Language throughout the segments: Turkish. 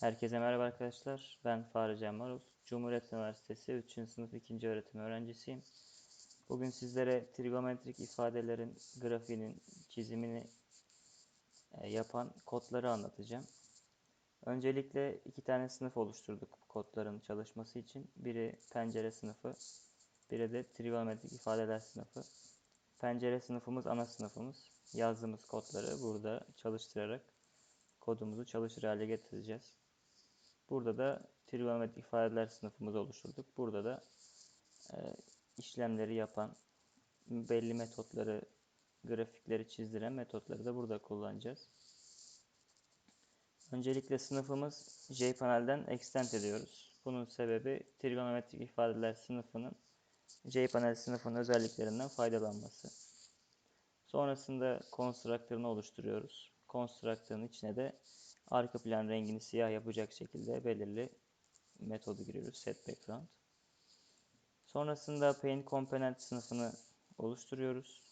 Herkese merhaba arkadaşlar. Ben Fahri Can. Cumhuriyet Üniversitesi 3. sınıf 2. öğretim öğrencisiyim. Bugün sizlere trigonometrik ifadelerin grafiğinin çizimini e, yapan kodları anlatacağım. Öncelikle iki tane sınıf oluşturduk kodların çalışması için. Biri pencere sınıfı, biri de trigonometrik ifadeler sınıfı. Pencere sınıfımız ana sınıfımız. Yazdığımız kodları burada çalıştırarak kodumuzu çalışır hale getireceğiz. Burada da trigonometrik ifadeler sınıfımızı oluşturduk. Burada da e, işlemleri yapan, belli metotları, grafikleri çizdiren metotları da burada kullanacağız. Öncelikle sınıfımız JPanel'den extend ediyoruz. Bunun sebebi trigonometrik ifadeler sınıfının JPanel sınıfının özelliklerinden faydalanması. Sonrasında constructor'ını oluşturuyoruz. Constructor'ın içine de arka plan rengini siyah yapacak şekilde belirli metodu giriyoruz. Set background. Sonrasında Paint Component sınıfını oluşturuyoruz.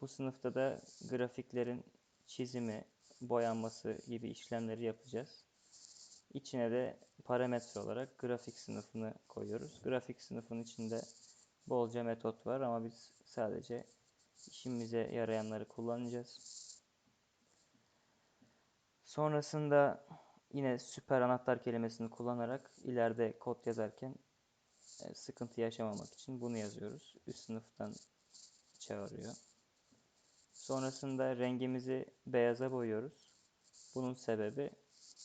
Bu sınıfta da grafiklerin çizimi, boyanması gibi işlemleri yapacağız. İçine de parametre olarak grafik sınıfını koyuyoruz. Grafik sınıfının içinde bolca metot var ama biz sadece işimize yarayanları kullanacağız. Sonrasında yine süper anahtar kelimesini kullanarak ileride kod yazarken e, sıkıntı yaşamamak için bunu yazıyoruz. Üst sınıftan çağırıyor. Sonrasında rengimizi beyaza boyuyoruz. Bunun sebebi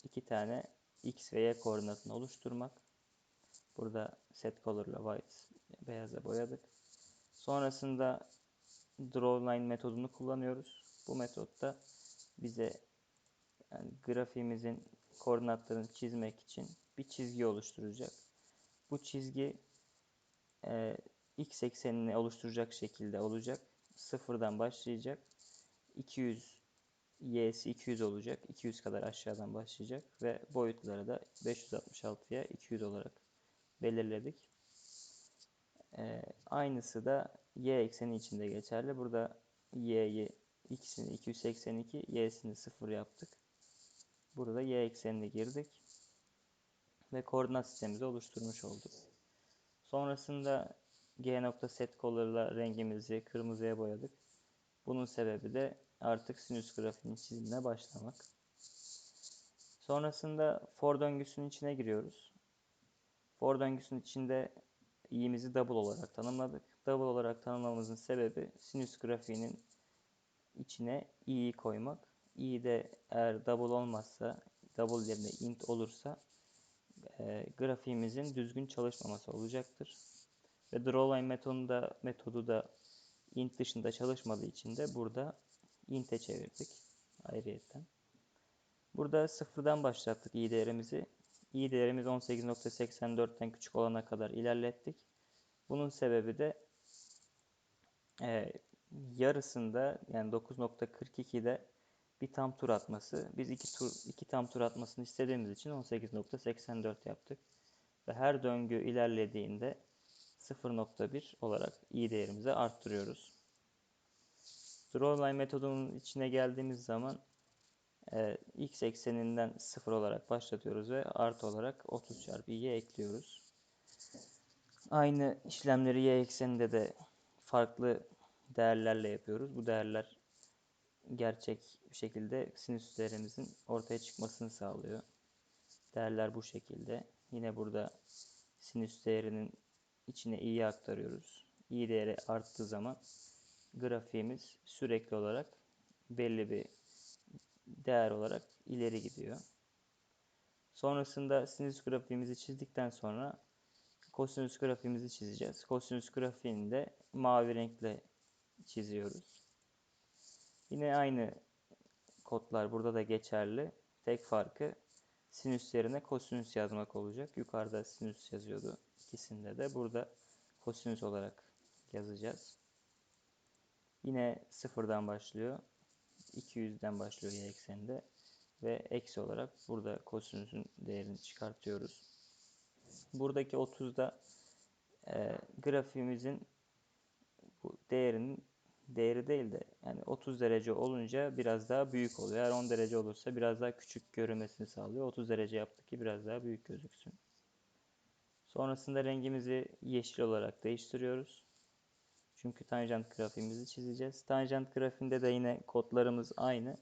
iki tane x ve y koordinatını oluşturmak. Burada set color ile white beyaza boyadık. Sonrasında drawLine metodunu kullanıyoruz. Bu metotta bize yani grafiğimizin koordinatlarını çizmek için bir çizgi oluşturacak. Bu çizgi e, x eksenini oluşturacak şekilde olacak. Sıfırdan başlayacak. 200 y'si 200 olacak. 200 kadar aşağıdan başlayacak ve boyutları da 566'ya 200 olarak belirledik. E, aynısı da y ekseni içinde geçerli. Burada y'yi x'ini 282, y'sini 0 yaptık. Burada y eksenine girdik. Ve koordinat sistemimizi oluşturmuş olduk. Sonrasında g nokta set color'la rengimizi kırmızıya boyadık. Bunun sebebi de artık sinüs grafiğinin çizimine başlamak. Sonrasında for döngüsünün içine giriyoruz. For döngüsünün içinde i'mizi double olarak tanımladık. Double olarak tanımlamamızın sebebi sinüs grafiğinin içine i'yi koymak i de eğer double olmazsa double yerine int olursa e, grafiğimizin düzgün çalışmaması olacaktır. Ve drawline metodu da, metodu da int dışında çalışmadığı için de burada int'e çevirdik ayrıyetten. Burada sıfırdan başlattık i değerimizi. i değerimiz 18.84'ten küçük olana kadar ilerlettik. Bunun sebebi de e, yarısında yani 9.42'de bir tam tur atması. Biz iki tur iki tam tur atmasını istediğimiz için 18.84 yaptık. Ve her döngü ilerlediğinde 0.1 olarak i değerimizi arttırıyoruz. Drawline metodunun içine geldiğimiz zaman e, x ekseninden 0 olarak başlatıyoruz ve artı olarak 30 çarpı i'ye ekliyoruz. Aynı işlemleri y ekseninde de farklı değerlerle yapıyoruz. Bu değerler gerçek bir şekilde sinüs değerimizin ortaya çıkmasını sağlıyor. Değerler bu şekilde. Yine burada sinüs değerinin içine i'yi aktarıyoruz. i değeri arttığı zaman grafiğimiz sürekli olarak belli bir değer olarak ileri gidiyor. Sonrasında sinüs grafiğimizi çizdikten sonra kosinüs grafiğimizi çizeceğiz. Kosinüs grafiğini de mavi renkle çiziyoruz. Yine aynı kodlar burada da geçerli. Tek farkı sinüs yerine kosinüs yazmak olacak. Yukarıda sinüs yazıyordu ikisinde de. Burada kosinüs olarak yazacağız. Yine sıfırdan başlıyor. 200'den başlıyor y ekseninde. Ve eksi olarak burada kosinüsün değerini çıkartıyoruz. Buradaki 30'da e, grafiğimizin bu değerinin değeri değil de yani 30 derece olunca biraz daha büyük oluyor. Eğer 10 derece olursa biraz daha küçük görünmesini sağlıyor. 30 derece yaptık ki biraz daha büyük gözüksün. Sonrasında rengimizi yeşil olarak değiştiriyoruz. Çünkü tanjant grafiğimizi çizeceğiz. Tanjant grafiğinde de yine kodlarımız aynı.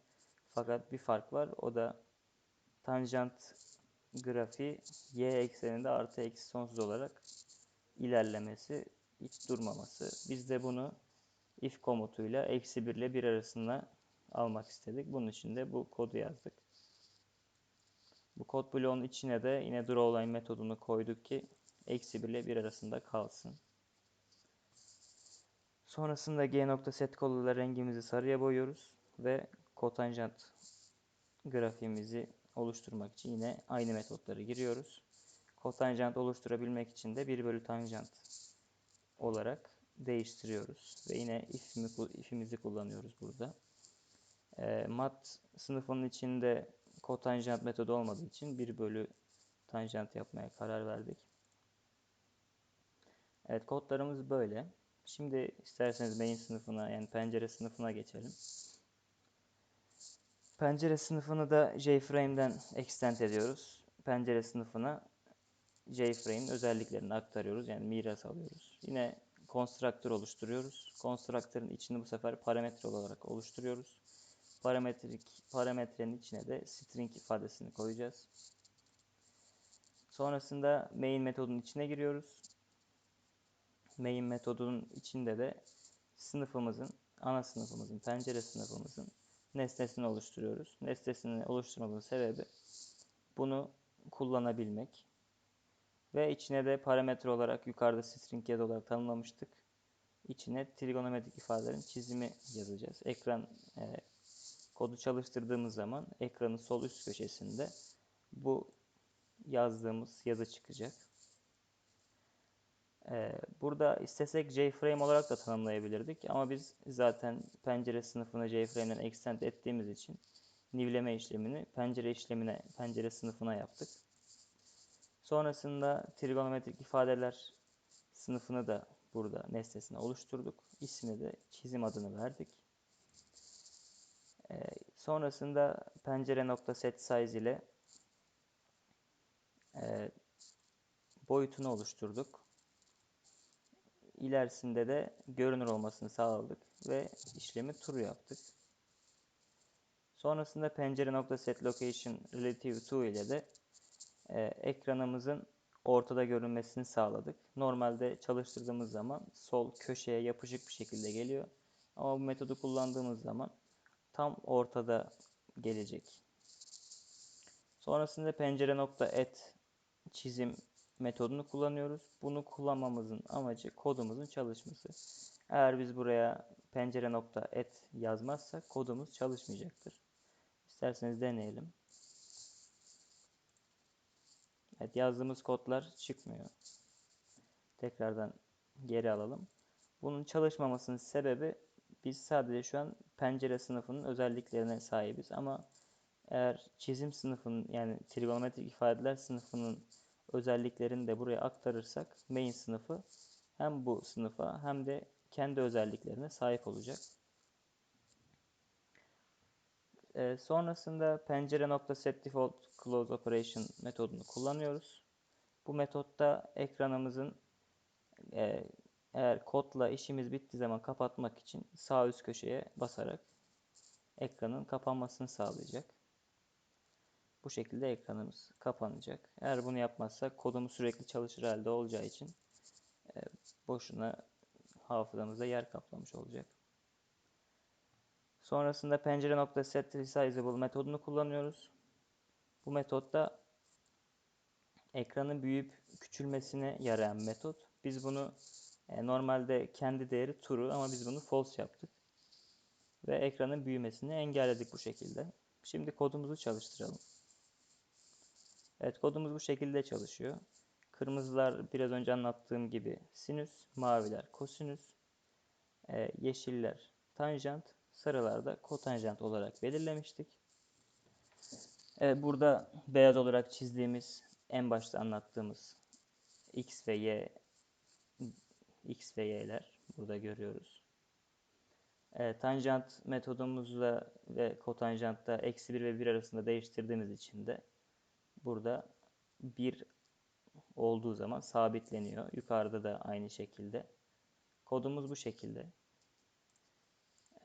Fakat bir fark var. O da tanjant grafiği y ekseninde artı eksi sonsuz olarak ilerlemesi, hiç durmaması. Biz de bunu if komutuyla eksi 1 ile 1 arasında almak istedik. Bunun için de bu kodu yazdık. Bu kod bloğunun içine de yine drawline metodunu koyduk ki eksi 1 ile 1 arasında kalsın. Sonrasında g.set koduyla rengimizi sarıya boyuyoruz ve kotanjant grafiğimizi oluşturmak için yine aynı metotları giriyoruz. Kotanjant oluşturabilmek için de 1 bölü tanjant olarak değiştiriyoruz. Ve yine if'imizi kullanıyoruz burada. E, mat sınıfının içinde kotanjant metodu olmadığı için 1 bölü tanjant yapmaya karar verdik. Evet kodlarımız böyle. Şimdi isterseniz main sınıfına yani pencere sınıfına geçelim. Pencere sınıfını da JFrame'den extend ediyoruz. Pencere sınıfına JFrame'in özelliklerini aktarıyoruz. Yani miras alıyoruz. Yine constructor oluşturuyoruz. Constructor'ın içini bu sefer parametre olarak oluşturuyoruz. Parametrik parametrenin içine de string ifadesini koyacağız. Sonrasında main metodun içine giriyoruz. Main metodunun içinde de sınıfımızın, ana sınıfımızın, pencere sınıfımızın nesnesini oluşturuyoruz. Nesnesini oluşturmamızın sebebi bunu kullanabilmek. Ve içine de parametre olarak yukarıda string ya olarak tanımlamıştık. İçine trigonometrik ifadelerin çizimi yazacağız. Ekran e, kodu çalıştırdığımız zaman ekranın sol üst köşesinde bu yazdığımız yazı çıkacak. Ee, burada istesek JFrame olarak da tanımlayabilirdik ama biz zaten pencere sınıfını JFrame'den extend ettiğimiz için nivleme işlemini pencere işlemine, pencere sınıfına yaptık. Sonrasında trigonometrik ifadeler sınıfını da burada nesnesine oluşturduk. İsmini de çizim adını verdik. Ee, sonrasında pencere nokta set size ile e, boyutunu oluşturduk. İlerisinde de görünür olmasını sağladık ve işlemi true yaptık. Sonrasında pencere nokta set location relative to ile de e, ekranımızın ortada görünmesini sağladık. Normalde çalıştırdığımız zaman sol köşeye yapışık bir şekilde geliyor. Ama bu metodu kullandığımız zaman tam ortada gelecek. Sonrasında pencere nokta et çizim metodunu kullanıyoruz. Bunu kullanmamızın amacı kodumuzun çalışması. Eğer biz buraya pencere nokta et yazmazsak kodumuz çalışmayacaktır. İsterseniz deneyelim. Evet yazdığımız kodlar çıkmıyor. Tekrardan geri alalım. Bunun çalışmamasının sebebi biz sadece şu an pencere sınıfının özelliklerine sahibiz ama eğer çizim sınıfının yani trigonometrik ifadeler sınıfının özelliklerini de buraya aktarırsak main sınıfı hem bu sınıfa hem de kendi özelliklerine sahip olacak. Ee, sonrasında pencere metodunu kullanıyoruz. Bu metotta ekranımızın e, eğer kodla işimiz bittiği zaman kapatmak için sağ üst köşeye basarak ekranın kapanmasını sağlayacak. Bu şekilde ekranımız kapanacak. Eğer bunu yapmazsak kodumuz sürekli çalışır halde olacağı için e, boşuna hafızamızda yer kaplamış olacak. Sonrasında pencere nokta set resizable metodunu kullanıyoruz. Bu metotta ekranın büyüyüp küçülmesine yarayan metot. Biz bunu e, normalde kendi değeri true ama biz bunu false yaptık. Ve ekranın büyümesini engelledik bu şekilde. Şimdi kodumuzu çalıştıralım. Evet kodumuz bu şekilde çalışıyor. Kırmızılar biraz önce anlattığım gibi sinüs, maviler kosinüs, e, yeşiller tanjant, sarılar da kotanjant olarak belirlemiştik. Evet, burada beyaz olarak çizdiğimiz en başta anlattığımız x ve y x ve y'ler burada görüyoruz. E, tanjant metodumuzla ve kotanjantta eksi 1 ve 1 arasında değiştirdiğimiz için de burada 1 olduğu zaman sabitleniyor. Yukarıda da aynı şekilde. Kodumuz bu şekilde.